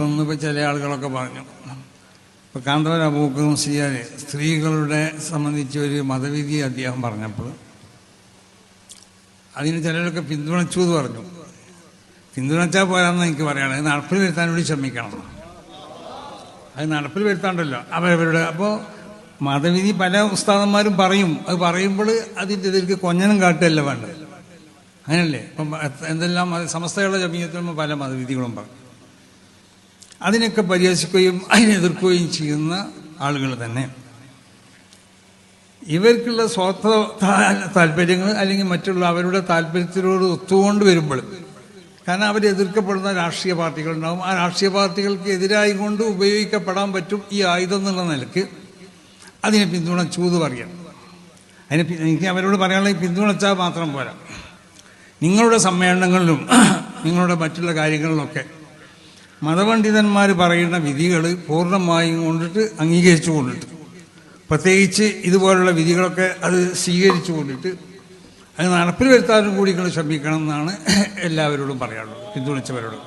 നടക്കുമെന്ന് ഇപ്പോൾ ചില ആളുകളൊക്കെ പറഞ്ഞു. ഇപ്പോൾ കാന്തവര അബൂക്കും സിയാൽ സ്ത്രീകളുടെ സംബന്ധിച്ച് ഒരു മതവിധി അദ്ദേഹം പറഞ്ഞപ്പോൾ അതിന് ചിലരൊക്കെ പിന്തുണച്ചു എന്ന് പറഞ്ഞു. പിന്തുണച്ചാൽ പോരാന്ന് എനിക്ക് പറയണം അത് നടപ്പിൽ വരുത്താൻ വേണ്ടി ശ്രമിക്കണം. അത് നടപ്പിൽ വരുത്താണ്ടല്ലോ. അവരവരുടെ അപ്പോൾ മതവിധി പല ഉസ്താദന്മാരും പറയും. അത് പറയുമ്പോൾ അതിന്റെ ഇതിലേക്ക് കൊഞ്ഞനം കാട്ടുകയല്ല വേണ്ടത്. അങ്ങനല്ലേ? ഇപ്പം എന്തെല്ലാം സമസ്തകളുടെ ജമീയത്തിൽ പല മതവിധികളും പറയും അതിനൊക്കെ പരിഹസിക്കുകയും അതിനെ എതിർക്കുകയും ചെയ്യുന്ന ആളുകൾ തന്നെ. ഇവർക്കുള്ള സ്വാർത്ഥ താല്പര്യങ്ങൾ അല്ലെങ്കിൽ മറ്റുള്ള അവരുടെ താല്പര്യത്തിനോട് ഒത്തുകൊണ്ട് വരുമ്പോൾ കാരണം അവർ എതിർക്കപ്പെടുന്ന രാഷ്ട്രീയ പാർട്ടികളുണ്ടാവും. ആ രാഷ്ട്രീയ പാർട്ടികൾക്ക് എതിരായി കൊണ്ട് ഉപയോഗിക്കപ്പെടാൻ പറ്റും ഈ ആയുധം എന്നുള്ള നിലയ്ക്ക് അതിനെ പിന്തുണച്ചു എന്ന് പറയാം. അതിനെ എനിക്ക് അവരോട് പറയാനുള്ള പിന്തുണച്ചാൽ മാത്രം പോരാ. നിങ്ങളുടെ സമ്മേളനങ്ങളിലും നിങ്ങളുടെ മറ്റുള്ള കാര്യങ്ങളിലൊക്കെ മതപണ്ഡിതന്മാർ പറയുന്ന വിധികൾ പൂർണമായും കൊണ്ടിട്ട് അംഗീകരിച്ചു കൊണ്ടിട്ട്. പ്രത്യേകിച്ച് ഇതുപോലുള്ള വിധികളൊക്കെ അത് സ്വീകരിച്ചു കൊണ്ടിട്ട് അത് നടപ്പിൽ വരുത്താനും കൂടി നിങ്ങൾ ശ്രമിക്കണം എന്നാണ് എല്ലാവരോടും പറയാനുള്ളത്. പിന്തുണച്ചവരോട്.